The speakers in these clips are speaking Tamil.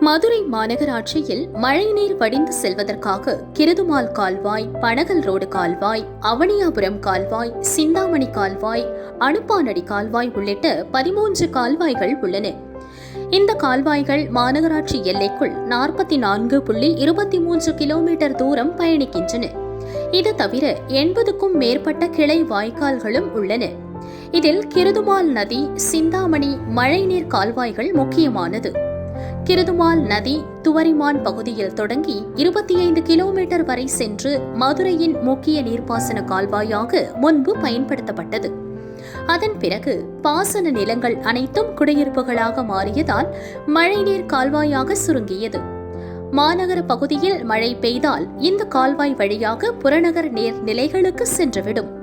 மதுரை மாநகராட்சியில் மழைநீர் வடிந்து செல்வதற்காக கிருதுமால் கால்வாய் பனகல் ரோடு கால்வாய் அவனியாபுரம் கால்வாய் சிந்தாமணி கால்வாய் அனுப்பானடி கால்வாய் உள்ளிட்ட பதிமூன்று கால்வாய்கள் உள்ளன. இந்த கால்வாய்கள் மாநகராட்சி எல்லைக்குள் நாற்பத்தி நான்கு புள்ளி இருபத்தி மூன்று கிலோமீட்டர் தூரம் பயணிக்கின்றன. இது தவிர எண்பதுக்கும் மேற்பட்ட கிளை வாய்க்கால்களும் உள்ளன. இதில் கிருதுமால் நதி சிந்தாமணி மழைநீர் கால்வாய்கள் முக்கியமானது. கிருதுமால் நதி துவரிமான் பகுதியில் தொடங்கி இருபத்தி ஐந்து கிலோமீட்டர் வரை சென்று மதுரையின் முக்கிய நீர்ப்பாசன கால்வாயாக முன்பு பயன்படுத்தப்பட்டது. அதன் பிறகு பாசன நிலங்கள் அனைத்தும் குடியிருப்புகளாக மாறியதால் மழைநீர் கால்வாயாக சுருங்கியது. மாநகர பகுதியில் மழை பெய்தால் இந்த கால்வாய் வழியாக புறநகர் நீர் நிலைகளுக்கு சென்றுவிடும்.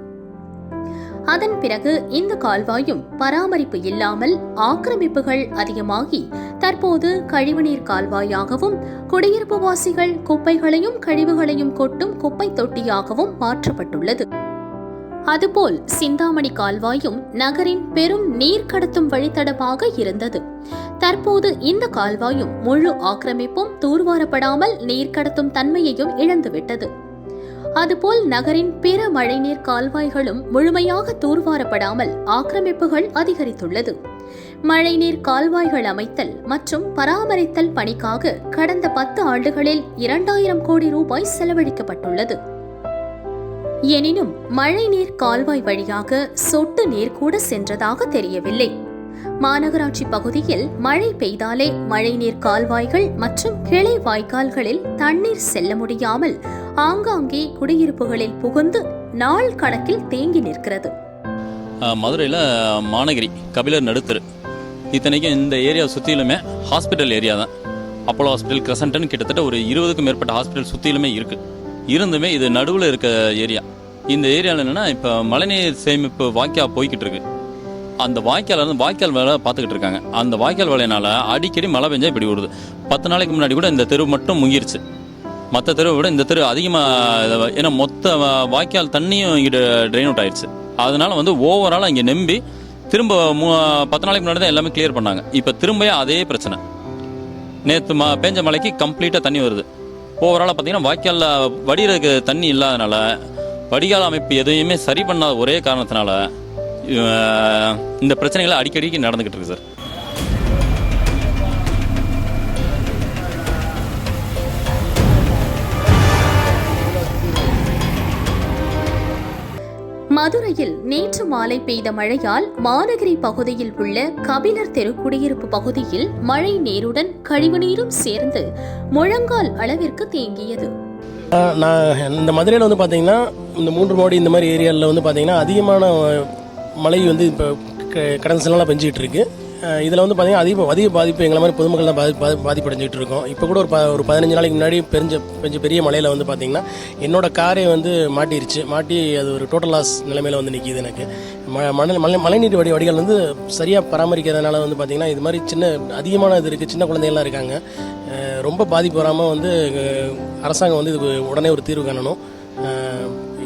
அதன் பிறகு இந்த கால்வாயும் பராமரிப்பு இல்லாமல் ஆக்கிரமிப்புகள் அதிகமாகி தற்போது கழிவுநீர் கால்வாயாகவும் குடியிருப்பு வாசிகள் குப்பைகளையும் கழிவுகளையும் கொட்டும் குப்பை தொட்டியாகவும் மாற்றப்பட்டுள்ளது. அதுபோல் சிந்தாமணி கால்வாயும் நகரின் பெரும் நீர் கடத்தும் வழித்தடமாக இருந்தது. தற்போது இந்த கால்வாயும் முழு ஆக்கிரமிப்பும் தூர்வாரப்படாமல் நீர் கடத்தும் தன்மையையும் இழந்துவிட்டது. அதுபோல் நகரின் பிற மழைநீர் கால்வாய்களும் முழுமையாக தூர்வாரப்படாமல் ஆக்கிரமிப்புகள் அதிகரித்துள்ளது. மழைநீர் கால்வாய்கள் அமைத்தல் மற்றும் பராமரித்தல் பணிக்காக கடந்த பத்து ஆண்டுகளில் இரண்டாயிரம் கோடி ரூபாய் செலவழிக்கப்பட்டுள்ளது. எனினும் மழைநீர் கால்வாய் வழியாக சொட்டு நீர் கூட சென்றதாக தெரியவில்லை. மாநகராட்சி பகுதியில் மழை பெய்தாலே மழைநீர் கால்வாய்கள் மற்றும் கிளை வாய்க்கால்களில் தண்ணீர் செல்ல முடியாமல் ஆங்காங்கே குடியிருப்புகளில் புகுந்து நாள் கணக்கில் தேங்கி நிற்கிறது. மதுரையில் மாநகரி கபிலர் நடுத்தரு. இத்தனைக்கும் இந்த ஏரியா சுற்றிலுமே ஹாஸ்பிட்டல் ஏரியா தான். அப்போலோ ஹாஸ்பிட்டல் கிரசன்ட்னு கிட்டத்தட்ட ஒரு இருபதுக்கும் மேற்பட்ட ஹாஸ்பிட்டல் சுற்றிலுமே இருக்குது இருந்துமே இது நடுவில் இருக்க ஏரியா. இந்த ஏரியாவில் என்னென்னா இப்போ மழைநீர் சேமிப்பு வாய்க்கா போய்கிட்டு இருக்கு. அந்த வாய்க்கால் வந்து வாய்க்கால் வேலை பார்த்துக்கிட்டு இருக்காங்க. அந்த வாய்க்கால் வேலையினால அடிக்கடி மழை பெஞ்சா இப்படி விடுது பத்து நாளைக்கு முன்னாடி கூட இந்த தெரு மட்டும் முங்கிருச்சு. மற்ற தெருவை விட இந்த தெரு அதிகமாக ஏன்னா மொத்த வாய்க்கால் தண்ணியும் இங்கிட்ட ட்ரெயின் அவுட் ஆயிடுச்சு அதனால வந்து ஓவராலாக இங்கே நம்பி திரும்ப மூ பத்து நாளைக்கு முன்னாடி தான் எல்லாமே கிளியர் பண்ணாங்க. இப்போ திரும்ப அதே பிரச்சனை. நேற்று ம பெஞ்ச மழைக்கு கம்ப்ளீட்டாக தண்ணி வருது. ஓவராலாக பார்த்தீங்கன்னா வாய்க்காலில் வடிகிறதுக்கு தண்ணி இல்லாதனால வடிகால் அமைப்பு எதையுமே சரி பண்ணாத ஒரே காரணத்தினால இந்த பிரச்சனைகள் அடிக்கடிக்கு நடந்துக்கிட்டு இருக்கு சார். மதுரையில் நேற்று மாலை பெய்த மழையால் மாநகரி பகுதியில் உள்ள கபிலர் தெரு குடியிருப்பு பகுதியில் மழை நீருடன் கழிவுநீரும் சேர்ந்து முழங்கால் அளவிற்கு தேங்கியது. நான் இந்த மதுரையில் வந்து பார்த்தீங்கன்னா இந்த மூன்று மாடி இந்த மாதிரி ஏரியாவில் வந்து பார்த்தீங்கன்னா அதிகமான மழை வந்து இப்போ க- கடந்த சில நாளாக பெஞ்சிட்டு இருக்கு இதில் வந்து பார்த்தீங்கன்னா அதிக அதிக பாதிப்பு எங்களை மாதிரி பொதுமக்கள் தான் பாதி பாதி பாதிப்படைஞ்சிட்டு இருக்கோம். இப்போ கூட ஒரு ப ஒரு பதினஞ்சு நாளைக்கு முன்னாடி பெஞ்ச பெஞ்ச பெரிய மலையில் வந்து பார்த்திங்கன்னா என்னோடய காரே வந்து மாட்டிருச்சு. மாட்டி அது ஒரு டோட்டல் லாஸ் நிலைமையில் வந்து நிற்கிது எனக்கு. ம- மணல் மழை மழைநீர் வடி வடிகள் வந்து சரியாக பராமரிக்கிறதுனால வந்து பார்த்திங்கன்னா இது மாதிரி சின்ன அதிகமான இது இருக்குது சின்ன குழந்தைகள்லாம் இருக்காங்க. ரொம்ப பாதிப்பு வராமல் வந்து அரசாங்கம் வந்து இதுக்கு உடனே ஒரு தீர்வு காணணும்.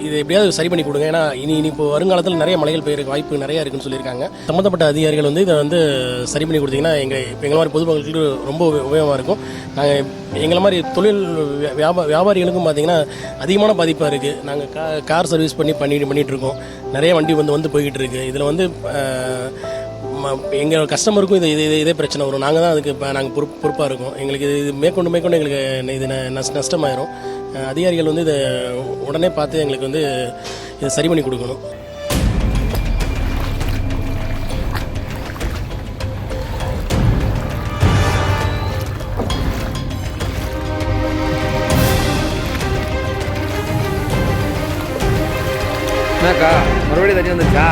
இதை எப்படியாவது சரி பண்ணி கொடுங்க. ஏன்னா இனி இனி இப்போ வருங்காலத்தில் நிறைய மலைகள் பெயருக்கு வாய்ப்பு நிறைய இருக்குன்னு சொல்லியிருக்காங்க. சம்மந்தப்பட்ட அதிகாரிகள் வந்து இதை வந்து சரி பண்ணி கொடுத்தீங்கன்னா எங்கள் இப்போ எங்களை மாதிரி பொதுமக்களுக்கு ரொம்ப உபயோகமாக இருக்கும். நாங்கள் எங்களை மாதிரி தொழில் வியாபா வியாபாரிகளுக்கும் பார்த்தீங்கன்னா அதிகமான பாதிப்பாக இருக்குது நாங்கள் கா கார் சர்வீஸ் பண்ணி பண்ணி பண்ணிகிட்டு இருக்கோம். நிறைய வண்டி வந்து வந்து போய்கிட்டு இருக்குது இதில் வந்து எங்கள் ம- கஸ்டமருக்கும் இது இது இதே பிரச்சனை வரும். நாங்கள் தான் அதுக்கு நாங்கள் பொறுப்பு பொறுப்பாக இருக்கோம். எங்களுக்கு இது மேற்கொண்டு மேற்கொண்டு எங்களுக்கு இது ந- நஷ்டமாயிரும். அதிகாரிகள் வந்து இதை உடனே பார்த்து எங்களுக்கு வந்து இதை சரி பண்ணி கொடுக்கணும். என்னக்கா மறுபடியும் தண்ணி வந்துச்சா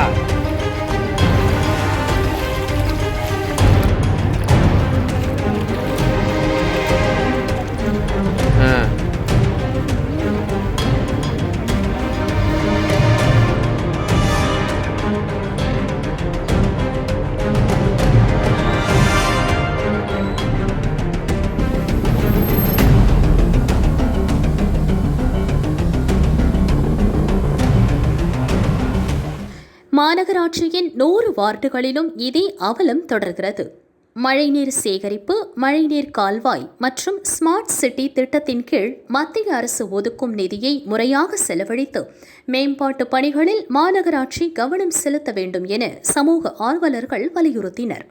மாநகராட்சியின் நூறு வார்டுகளிலும் இதே அவலம் தொடர்கிறது. மழைநீர் சேகரிப்பு மழைநீர் கால்வாய் மற்றும் ஸ்மார்ட் சிட்டி திட்டத்தின் கீழ் மத்திய அரசு ஒதுக்கும் நிதியை முறையாக செலவழித்து மேம்பாட்டு பணிகளில் மாநகராட்சி கவனம் செலுத்த வேண்டும் என சமூக ஆர்வலர்கள் வலியுறுத்தினர்.